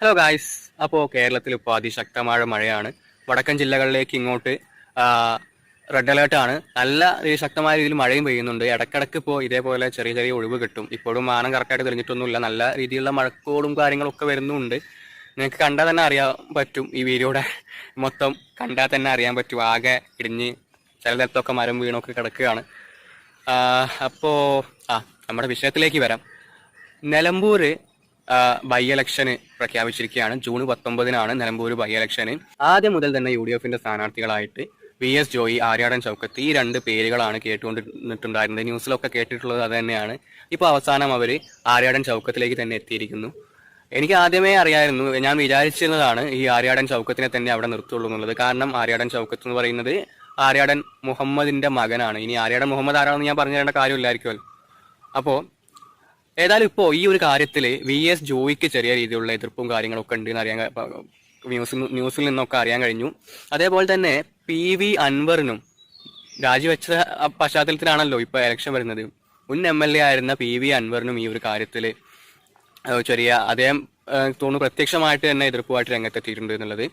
Hello guys അപ്പോൾ കേരളത്തിൽ ഇപ്പോൾ അതിശക്തമായ മഴയാണ്. വടക്കൻ ജില്ലകളിലേക്ക് ഇങ്ങോട്ട് റെഡ് അലേർട്ട് ആണ്. നല്ല ശക്തമായ രീതിയിൽ മഴയും പെയ്യുന്നുണ്ട്. ഇടക്കിടക്ക് ഇപ്പോൾ ഇതേപോലെ ചെറിയ ചെറിയ ഒഴിവ് കിട്ടും. ഇപ്പോഴും മാനം കറക്റ്റായിട്ട് തെളിഞ്ഞിട്ടൊന്നുമില്ല. നല്ല രീതിയിലുള്ള മഴക്കോടും കാര്യങ്ങളൊക്കെ വരുന്നുണ്ട്. നിങ്ങൾക്ക് കണ്ടാൽ തന്നെ അറിയാൻ പറ്റും. ഈ വീഡിയോയുടെ മൊത്തം കണ്ടാൽ തന്നെ അറിയാൻ പറ്റും. ആകെ ഇടിഞ്ഞ് ചില സ്ഥലത്തൊക്കെ മരം വീണൊക്കെ കിടക്കുകയാണ്. അപ്പോൾ ആ നമ്മുടെ വിഷയത്തിലേക്ക് വരാം. നിലമ്പൂര് ബൈ ഇലക്ഷന് പ്രഖ്യാപിച്ചിരിക്കുകയാണ്. ജൂൺ പത്തൊമ്പതിനാണ് നിലമ്പൂർ ബൈ ഇലക്ഷന് ആദ്യം മുതൽ തന്നെ യു ഡി എഫിന്റെ സ്ഥാനാർത്ഥികളായിട്ട് വി എസ് ജോയി ആര്യാടൻ ചൗക്കത്ത് ഈ രണ്ട് പേരുകളാണ് കേട്ടുകൊണ്ടിരുന്നിട്ടുണ്ടായിരുന്നത്. ന്യൂസിലൊക്കെ കേട്ടിട്ടുള്ളത് അത് തന്നെയാണ്. ഇപ്പോൾ അവസാനം അവർ ആര്യാടൻ ചൗക്കത്തിലേക്ക് തന്നെ എത്തിയിരിക്കുന്നു. എനിക്ക് ആദ്യമേ അറിയായിരുന്നു ഞാൻ വിചാരിച്ചിരുന്നതാണ് ഈ ആര്യാടൻ ചൗക്കത്തിനെ തന്നെ അവിടെ നിർത്തുള്ളൂ എന്നുള്ളത്. കാരണം ആര്യാടൻ ചൗക്കത്ത് എന്ന് പറയുന്നത് ആര്യാടൻ മുഹമ്മദിന്റെ മകനാണ്. ഇനി ആര്യാടൻ മുഹമ്മദ് ആരാണെന്ന് ഞാൻ പറഞ്ഞു തരേണ്ട കാര്യമില്ലായിരിക്കുമല്ലോ. അപ്പോൾ ഏതായാലും ഇപ്പോ ഈ ഒരു കാര്യത്തിൽ വി എസ് ജോയിക്ക് ചെറിയ രീതിയിലുള്ള എതിർപ്പും കാര്യങ്ങളൊക്കെ ഉണ്ട് അറിയാൻ ന്യൂസിൽ ന്യൂസിൽ നിന്നൊക്കെ അറിയാൻ കഴിഞ്ഞു. അതേപോലെ തന്നെ പി വി അൻവറിനും രാജിവെച്ച പശ്ചാത്തലത്തിലാണല്ലോ ഇപ്പോൾ ഇലക്ഷൻ വരുന്നത്. മുൻ എം എൽ എ ആയിരുന്ന പി വി അൻവറിനും ഈ ഒരു കാര്യത്തിൽ ചെറിയ അദ്ദേഹം തോന്നുന്നു പ്രത്യക്ഷമായിട്ട് തന്നെ എതിർപ്പുമായിട്ട് രംഗത്തെത്തിയിട്ടുണ്ട് എന്നുള്ളത്.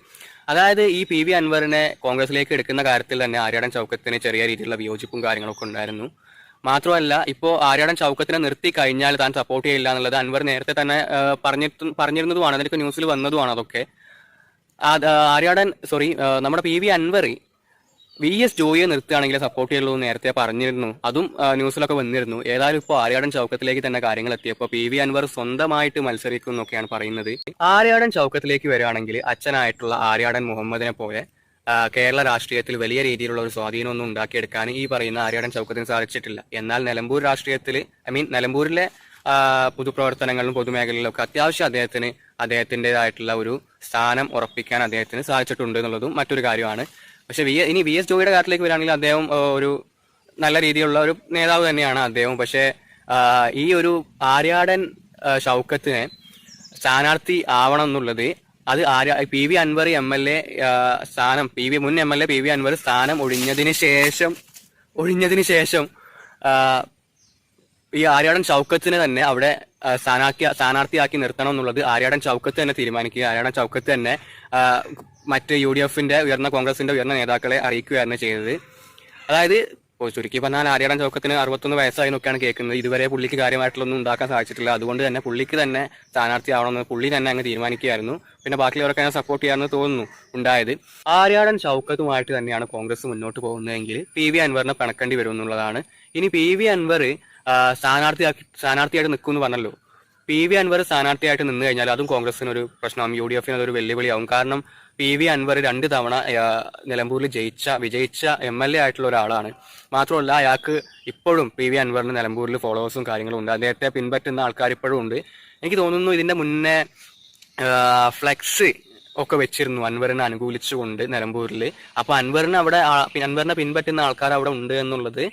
അതായത് ഈ പി വി അൻവറിനെ കോൺഗ്രസിലേക്ക് എടുക്കുന്ന കാര്യത്തിൽ തന്നെ ആര്യാടൻ ചൗക്കത്തിന് ചെറിയ രീതിയിലുള്ള വിയോജിപ്പും കാര്യങ്ങളൊക്കെ ഉണ്ടായിരുന്നു. മാത്രമല്ല ഇപ്പോൾ ആര്യാടൻ ചൗക്കത്തിനെ നിർത്തി കഴിഞ്ഞാൽ താൻ സപ്പോർട്ട് ചെയ്യില്ല എന്നുള്ളത് അൻവർ നേരത്തെ തന്നെ പറഞ്ഞിട്ട് പറഞ്ഞിരുന്നതുമാണ്. അതിനൊക്കെ ന്യൂസിൽ വന്നതുമാണ് അതൊക്കെ. അത് ആര്യാടൻ സോറി നമ്മുടെ P V Anvar V S ജോയിയെ നിർത്തുകയാണെങ്കിൽ സപ്പോർട്ട് ചെയ്യുള്ളൂ നേരത്തെ പറഞ്ഞിരുന്നു. അതും ന്യൂസിലൊക്കെ വന്നിരുന്നു. ഏതായാലും ഇപ്പോൾ ആര്യാടൻ ചൗക്കത്തിലേക്ക് തന്നെ കാര്യങ്ങൾ എത്തിയപ്പോൾ പി വി അൻവർ സ്വന്തമായിട്ട് മത്സരിക്കും എന്നൊക്കെയാണ് പറയുന്നത്. ആര്യാടൻ ചൗക്കത്തിലേക്ക് വരികയാണെങ്കിൽ അച്ഛനായിട്ടുള്ള ആര്യാടൻ മുഹമ്മദിനെ പോലെ കേരള രാഷ്ട്രീയത്തിൽ വലിയ രീതിയിലുള്ള ഒരു സ്വാധീനമൊന്നും ഉണ്ടാക്കിയെടുക്കാൻ ഈ പറയുന്ന ആര്യാടൻ ചൗക്കത്തിന് സാധിച്ചിട്ടില്ല. എന്നാൽ നിലമ്പൂർ രാഷ്ട്രീയത്തിൽ ഐ മീൻ നിലമ്പൂരിലെ പൊതുപ്രവർത്തനങ്ങളിലും പൊതുമേഖലയിലും ഒക്കെ അത്യാവശ്യം അദ്ദേഹത്തിന് അദ്ദേഹത്തിന്റെതായിട്ടുള്ള ഒരു സ്ഥാനം ഉറപ്പിക്കാൻ അദ്ദേഹത്തിന് സാധിച്ചിട്ടുണ്ട് എന്നുള്ളതും മറ്റൊരു കാര്യമാണ്. പക്ഷെ വി ഇനി വി എസ് ജോയിയുടെ കാര്യത്തിലേക്ക് വരികയാണെങ്കിൽ അദ്ദേഹം ഒരു നല്ല രീതിയിലുള്ള ഒരു നേതാവ് തന്നെയാണ് അദ്ദേഹം. പക്ഷേ ഈ ഒരു ആര്യാടൻ ഷൗക്കത്തിനെ സ്ഥാനാർത്ഥി ആവണം എന്നുള്ളത് അത് Arya P V Anvar M L A സ്ഥാനം പി വി മുൻ M L A P V Anvar സ്ഥാനം ഒഴിഞ്ഞതിന് ശേഷം ഒഴിഞ്ഞതിന് ശേഷം ഈ ആര്യാടൻ ചൗക്കത്തിനെ തന്നെ അവിടെ സ്ഥാനാക്കി സ്ഥാനാർത്ഥി സ്ഥാനാർത്ഥിയാക്കി നിർത്തണം എന്നുള്ളത് ആര്യാടൻ ചൗക്കത്ത് തന്നെ തീരുമാനിക്കുക. ആര്യാടൻ ചൗക്കത്ത് തന്നെ മറ്റ് യു ഡി എഫിന്റെ ഉയർന്ന കോൺഗ്രസിന്റെ ഉയർന്ന നേതാക്കളെ അറിയിക്കുകയായിരുന്നു ചെയ്തത്. അതായത് ഇപ്പോൾ ചുരുക്കി പറഞ്ഞാൽ ആര്യാടൻ ചൗക്കത്തിന് അറുപത്തൊന്ന് വയസ്സായി നോക്കിയാണ് കേൾക്കുന്നത്. ഇതുവരെ പുള്ളിക്ക് കാര്യമായിട്ടുള്ളൊന്നും ഉണ്ടാക്കാൻ സാധിച്ചിട്ടില്ല. അതുകൊണ്ട് തന്നെ പുള്ളിക്ക് തന്നെ സ്ഥാനാർത്ഥി ആവണമെന്ന് പുള്ളി തന്നെ അങ്ങ് തീരുമാനിക്കുകയായിരുന്നു. പിന്നെ ബാക്കിയുള്ളവരൊക്കെ അങ്ങനെ സപ്പോർട്ട് ചെയ്യാമെന്ന് തോന്നുന്നു ഉണ്ടായത്. ആര്യാടൻ ചൗക്കത്തുമായിട്ട് തന്നെയാണ് കോൺഗ്രസ് മുന്നോട്ട് പോകുന്നതെങ്കിൽ പി വി അൻവറിനെ പിണക്കേണ്ടി വരും എന്നുള്ളതാണ്. ഇനി പി വി അൻവർ സ്ഥാനാർത്ഥിയാക്കി സ്ഥാനാർത്ഥിയായിട്ട് നിൽക്കുമെന്ന് പറഞ്ഞല്ലോ. പി വി അൻവർ സ്ഥാനാർത്ഥിയായിട്ട് നിന്ന് കഴിഞ്ഞാൽ അതും കോൺഗ്രസിന് ഒരു പ്രശ്നമാകും യു ഡി എഫിന് അതൊരു വെല്ലുവിളിയാവും. കാരണം പി വി അൻവർ രണ്ട് തവണ നിലമ്പൂരിൽ ജയിച്ച വിജയിച്ച എം എൽ എ ആയിട്ടുള്ള ഒരാളാണ്. മാത്രമല്ല അയാൾക്ക് ഇപ്പോഴും പി വി അൻവറിന് നിലമ്പൂരിൽ ഫോളോവേഴ്സും കാര്യങ്ങളും ഉണ്ട്. അദ്ദേഹത്തെ പിൻപറ്റുന്ന ആൾക്കാർ ഇപ്പോഴും ഉണ്ട്. എനിക്ക് തോന്നുന്നു ഇതിന്റെ മുന്നേ ഫ്ലെക്സ് ഒക്കെ വെച്ചിരുന്നു അൻവറിനെ അനുകൂലിച്ചുകൊണ്ട് നിലമ്പൂരിൽ. അപ്പൊ അൻവറിന് അവിടെ അൻവറിനെ പിൻപറ്റുന്ന ആൾക്കാർ അവിടെ ഉണ്ട് എന്നുള്ളത്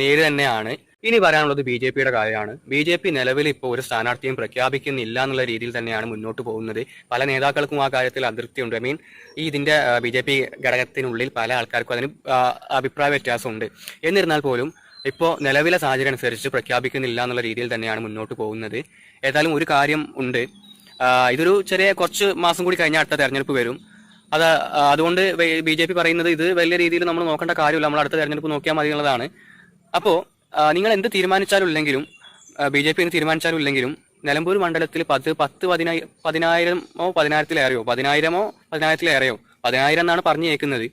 നേര് തന്നെയാണ്. ഇനി പറയാനുള്ളത് ബി ജെ പിയുടെ കാര്യമാണ്. ബി ജെ പി നിലവിൽ ഇപ്പോൾ ഒരു സ്ഥാനാർത്ഥിയും പ്രഖ്യാപിക്കുന്നില്ല എന്നുള്ള രീതിയിൽ തന്നെയാണ് മുന്നോട്ട് പോകുന്നത്. പല നേതാക്കൾക്കും ആ കാര്യത്തിൽ അതൃപ്തിയുണ്ട്. ഐ മീൻ ഈ ഇതിന്റെ ബി ജെ പി ഘടകത്തിനുള്ളിൽ പല ആൾക്കാർക്കും അതിന് അഭിപ്രായ വ്യത്യാസമുണ്ട്. എന്നിരുന്നാൽ പോലും ഇപ്പോൾ നിലവിലെ സാഹചര്യം അനുസരിച്ച് പ്രഖ്യാപിക്കുന്നില്ല എന്നുള്ള രീതിയിൽ തന്നെയാണ് മുന്നോട്ട് പോകുന്നത്. ഏതായാലും ഒരു കാര്യം ഉണ്ട്. ഇതൊരു ചെറിയ കുറച്ച് മാസം കൂടി കഴിഞ്ഞാൽ അടുത്ത തെരഞ്ഞെടുപ്പ് വരും. അത് അതുകൊണ്ട് ബി ജെ പി പറയുന്നത് ഇത് വലിയ രീതിയിൽ നമ്മൾ നോക്കേണ്ട കാര്യമില്ല. നമ്മൾ അടുത്ത തെരഞ്ഞെടുപ്പ് നോക്കിയാൽ മതി എന്നുള്ളതാണ്. അപ്പോൾ നിങ്ങൾ എന്ത് തീരുമാനിച്ചാലും ഇല്ലെങ്കിലും ബി ജെ പി തീരുമാനിച്ചാലും ഇല്ലെങ്കിലും നിലമ്പൂർ മണ്ഡലത്തിൽ പത്ത് പത്ത് പതിനായി പതിനായിരമോ പതിനായിരത്തിലേറെയോ പതിനായിരമോ പതിനായിരത്തിലേറെയോ പതിനായിരം എന്നാണ് പറഞ്ഞു കേൾക്കുന്നത്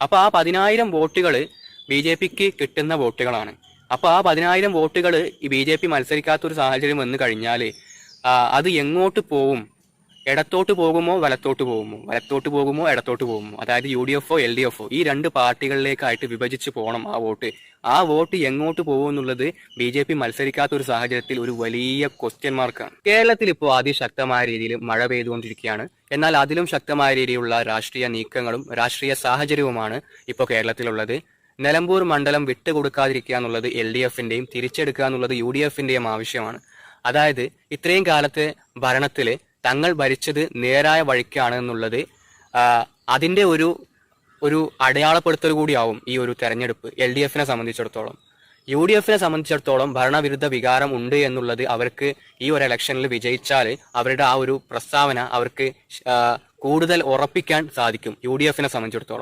അപ്പോൾ ആ പതിനായിരം വോട്ടുകൾ ബി ജെ പിക്ക് കിട്ടുന്ന വോട്ടുകളാണ്. അപ്പോൾ ആ പതിനായിരം വോട്ടുകൾ ഈ ബി ജെ പി മത്സരിക്കാത്തൊരു സാഹചര്യം വന്നു കഴിഞ്ഞാൽ അത് എങ്ങോട്ട് പോവും? ഇടത്തോട്ട് പോകുമോ വലത്തോട്ട് പോകുമോ? വലത്തോട്ട് പോകുമോ ഇടത്തോട്ട് പോകുമോ? അതായത് യു ഡി എഫോ എൽ ഡി എഫോ ഈ രണ്ട് പാർട്ടികളിലേക്കായിട്ട് വിഭജിച്ച് പോകണം ആ വോട്ട്. ആ വോട്ട് എങ്ങോട്ട് പോകും എന്നുള്ളത് ബി ജെ പി മത്സരിക്കാത്ത ഒരു സാഹചര്യത്തിൽ ഒരു വലിയ ക്വസ്റ്റ്യൻ മാർക്കാണ് കേരളത്തിൽ ഇപ്പോൾ അതിശക്തമായ രീതിയിൽ മഴ പെയ്തുകൊണ്ടിരിക്കുകയാണ്. എന്നാൽ അതിലും ശക്തമായ രീതിയിലുള്ള രാഷ്ട്രീയ നീക്കങ്ങളും രാഷ്ട്രീയ സാഹചര്യവുമാണ് ഇപ്പോൾ കേരളത്തിലുള്ളത്. നിലമ്പൂർ മണ്ഡലം വിട്ടുകൊടുക്കാതിരിക്കുക എന്നുള്ളത് എൽ ഡി എഫിന്റെയും തിരിച്ചെടുക്കുക എന്നുള്ളത് യു ഡി എഫിന്റെയും ആവശ്യമാണ്. അതായത് ഇത്രയും കാലത്തെ ഭരണത്തിൽ തങ്ങൾ ഭരിച്ചത് നേരായ വഴിക്കാണ് എന്നുള്ളത് അതിന്റെ ഒരു ഒരു അടയാളപ്പെടുത്തൽ കൂടിയാവും ഈ ഒരു തെരഞ്ഞെടുപ്പ് എൽ ഡി എഫിനെ സംബന്ധിച്ചിടത്തോളം. യു ഡി എഫിനെ സംബന്ധിച്ചിടത്തോളം ഭരണവിരുദ്ധ വികാരം ഉണ്ട് എന്നുള്ളത് അവർക്ക് ഈ ഒരു ഇലക്ഷനിൽ വിജയിച്ചാൽ അവരുടെ ആ ഒരു പ്രസ്താവന അവർക്ക് കൂടുതൽ ഉറപ്പിക്കാൻ സാധിക്കും യു ഡി എഫിനെ സംബന്ധിച്ചിടത്തോളം.